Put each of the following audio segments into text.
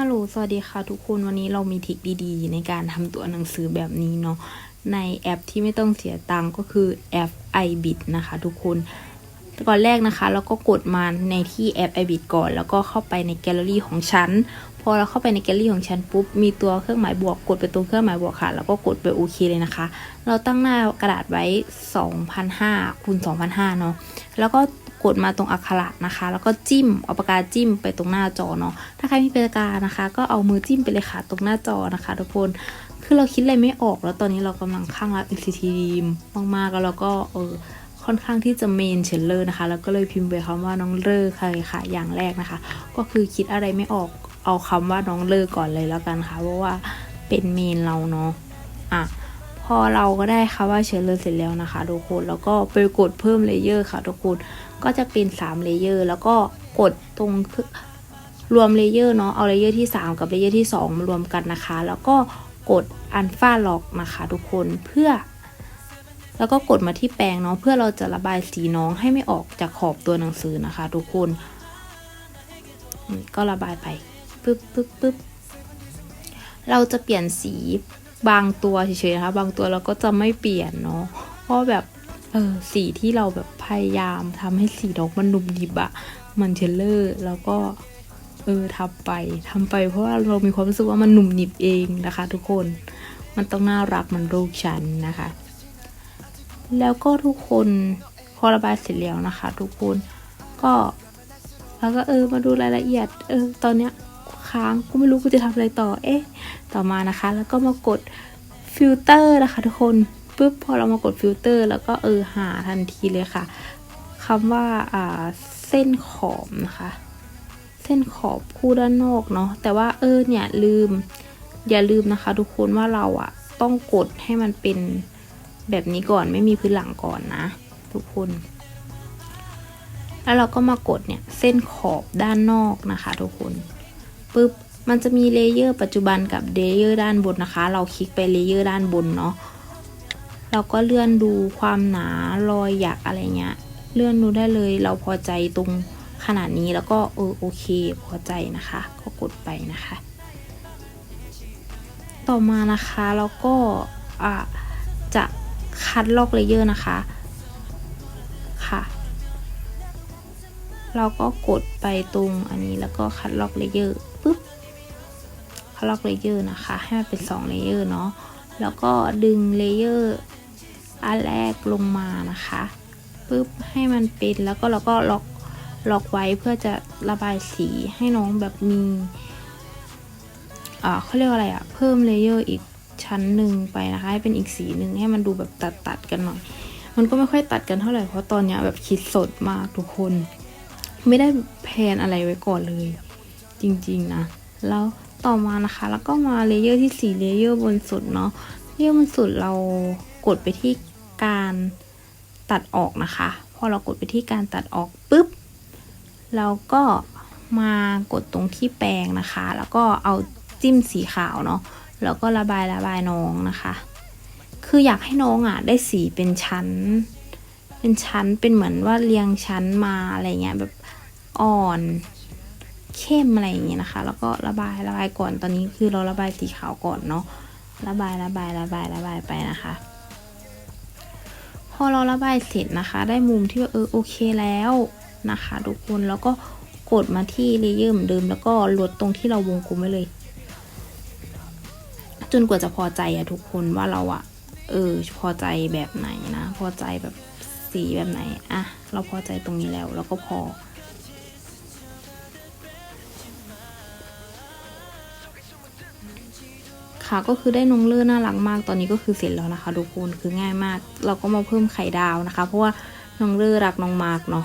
ฮัลโหล สวัสดีค่ะทุกคน วันนี้เรามีทิคดีๆ ในการทำตัวหนังสือแบบนี้เนาะ ในแอปที่ไม่ต้องเสียตังค์ก็คือแอป iBit นะคะทุกคน ก่อนแรกนะคะ เราก็กดมาในที่แอป iBit ก่อน แล้วก็เข้าไปในแกลเลอรี่ของฉัน พอเราเข้าไปในแกลเลอรี่ของฉันปุ๊บ มีตัวเครื่องหมายบวก กดไปตรงเครื่องหมายบวกค่ะ แล้วก็กดไปโอเคเลยนะคะ เราตั้งหน้ากระดาษไว้ 2,500คูณ2,500เนาะ แล้วก็ กดมาตรงอักขระนะคะ แล้วก็จิ้มเอาปากกาจิ้มไปตรงหน้าจอเนาะถ้าใครมีปากกานะคะ ก็เอามือจิ้มไปเลยค่ะตรงหน้าจอนะคะทุกคนคือเราคิดอะไรไม่ออกแล้วตอนนี้เรากำลังข้างรัก NCT Dream มากๆแล้วเราก็เออค่อนข้างที่จะเมนเชลเลอร์นะคะ แล้วก็เลยพิมพ์ไปคำว่าน้องเลอร์ค่ะค่ะอย่างแรกนะคะ ก็คือคิดอะไรไม่ออกเอาคำว่าน้องเลอร์ก่อนเลยแล้วกันค่ะเพราะว่าเป็นเมนเราเนาะอะพอเราก็ได้ค่ะว่าเชลเลอร์เสร็จแล้วนะคะทุกคนแล้วก็ไปกดเพิ่มเลเยอร์ค่ะทุกคน ก็จะเป็น3เลเยอร์แล้วก็กดตรงรวมเลเยอร์เนาะเอาเลเยอร์ที่ 3 กับเลเยอร์ที่ 2 มารวมกันนะคะ แล้วก็กดอันฟาล็อกนะคะทุกคนเพื่อ แล้วก็กดมาที่แปรงเนาะเพื่อเราจะระบายสีน้องให้ไม่ออกจากขอบตัวหนังสือนะคะ ทุกคนก็ระบายไปปึ๊บปึ๊บปึ๊บเราจะเปลี่ยนสีบางตัวเฉยๆนะคะ บางตัวเราก็จะไม่เปลี่ยนเนาะเพราะแบบ เออสีที่เราแบบพยายามทำให้สีดอกมันนุ่มดิบอะมันเทเลอร์ แล้วก็เออทำไปทำไปเพราะว่าเรามีความรู้สึกว่ามันหนุ่มหนิบเองนะคะ ทุกคนมันต้องน่ารักมันรูปฉันนะคะ แล้วก็ทุกคนพอระบายเสร็จแล้วนะคะ ทุกคนก็แล้วก็เออมาดูรายละเอียด เออ ตอนเนี้ยค้างกูไม่รู้กูจะทำอะไรต่อ เอ๊ะ ต่อมานะคะ แล้วก็มากดฟิลเตอร์นะคะ ทุกคน ปุ๊บพอเรามากดฟิลเตอร์ แล้วก็เออหาทันทีเลยค่ะคำว่าอ่าเส้นขอบนะคะ เส้นขอบคู่ด้านนอกเนาะแต่ว่าเออเนี่ยลืมอย่าลืมนะคะ ทุกคนว่าเราอะต้องกดให้มันเป็นแบบนี้ก่อนไม่มีพื้นหลังก่อนนะ ทุกคน แล้วเราก็มากดเนี่ยเส้นขอบด้านนอกนะคะ ทุกคนปุ๊บมันจะมีเลเยอร์ปัจจุบันกับเลเยอร์ด้านบนนะคะ เราคลิกไปเลเยอร์ด้านบนเนาะ เราก็เลื่อนดูความหนารอยหยักอะไรเงี้ย เลื่อนดูได้เลยเราพอใจตรงขนาดนี้แล้วก็เออโอเคพอใจนะคะ ก็กดไปนะคะ ต่อมานะคะแล้วก็อะจะคัดลอกเลเยอร์นะคะค่ะ เราก็กดไปตรงอันนี้แล้วก็คัดลอกเลเยอร์ปุ๊บคัดลอกเลเยอร์นะคะ ให้มันเป็น2เลเยอร์เนาะแล้วก็ดึงเลเยอร์ อันแรกลงมานะคะปุ๊บให้มันเป็นแล้วก็เราก็ล็อกล็อกไว้เพื่อจะระบายสีให้น้องแบบมีอ่าเขาเรียกว่าอะไรอะเพิ่มเลเยอร์อีกชั้นหนึ่งไปนะคะให้เป็นอีกสีหนึ่งให้มันดูแบบตัดตัดกันหน่อย มันก็ไม่ค่อยตัดกันเท่าไหร่เพราะตอนเนี้ยแบบคิดสดมากทุกคน ไม่ได้แพนอะไรไว้ก่อนเลย จริงๆนะแล้วต่อมานะคะแล้วก็มาเลเยอร์ที่4เลเยอร์บนสุดเนาะเลเยอร์บนสุดเรา กดไปที่การตัดออกนะคะ พอเรากดไปที่การตัดออกปุ๊บ เราก็มากดตรงที่แปรงนะคะ แล้วก็เอาจิ้มสีขาวเนาะ แล้วก็ระบายระบายน้องนะคะ คืออยากให้น้องอะได้สีเป็นชั้น เป็นชั้น เป็นเหมือนว่าเรียงชั้นมาอะไรเงี้ยแบบอ่อนเข้มอะไรอย่างเงี้ยนะคะ แล้วก็ระบายระบายก่อน ตอนนี้คือเราระบายสีขาวก่อนเนาะ ระบายระบายระบายระบายไปนะคะ พอเราระบายเสร็จนะคะ ได้มุมที่ว่าเออโอเคแล้วนะคะทุกคนแล้วก็กดมาที่เลเยอร์เหมือนเดิมแล้วก็ลดตรงที่เราวงกลมไว้เลย จนกว่าจะพอใจอะทุกคนว่าเราอะเออพอใจแบบไหนนะ พอใจแบบสีแบบไหนอะเราพอใจตรงนี้แล้ว แล้วก็พอ คะ ก็คือได้นงเลื่อน่ารักมาก ตอนนี้ก็คือเสร็จแล้วนะคะทุกคนคือง่ายมาก เราก็มาเพิ่มไข่ดาวนะคะ เพราะว่าน้องเลื่อรักน้องมาร์กเนาะ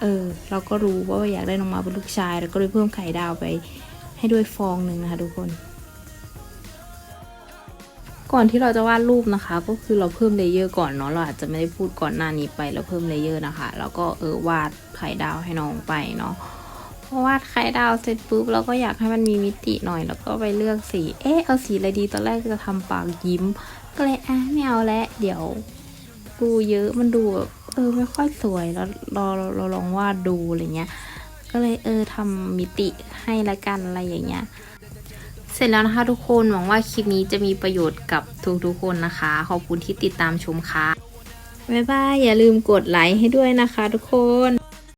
เออ เราก็รู้ว่าอยากได้น้องมาร์คเป็นลูกชาย แล้วก็เลยเพิ่มไข่ดาวไปให้ด้วยฟองหนึ่งนะคะ ทุกคน ก่อนที่เราจะวาดรูปนะคะ ก็คือเราเพิ่มเลเยอร์ก่อนเนาะเราอาจจะไม่ได้พูดก่อนหน้านี้ไปเราเพิ่มเลเยอร์นะคะ แล้วก็เออวาดไข่ดาวให้น้องไปเนาะ พอวาดไข่ดาวเสร็จปุ๊บเราก็อยากให้มันมีมิติหน่อย แล้วก็ไปเลือกสี เอ๊ะเอาสีอะไรดีตอนแรกจะทำปากยิ้ม ก็เลยอะไม่เอาแล้วเดี๋ยวดูเยอะมันดูแบบเออไม่ค่อยสวยแล้วราเราเราลองวาดดูอะไรเงี้ย ก็เลยเออทำมิติให้ละกันอะไรอย่างเงี้ยเสร็จแล้วนะคะทุกคนหวังว่าคลิปนี้จะมีประโยชน์กับทุกๆคนนะคะ ขอบคุณที่ติดตามชมค่ะบ๊ายบายอย่าลืมกดไลค์ให้ด้วยนะคะทุกคน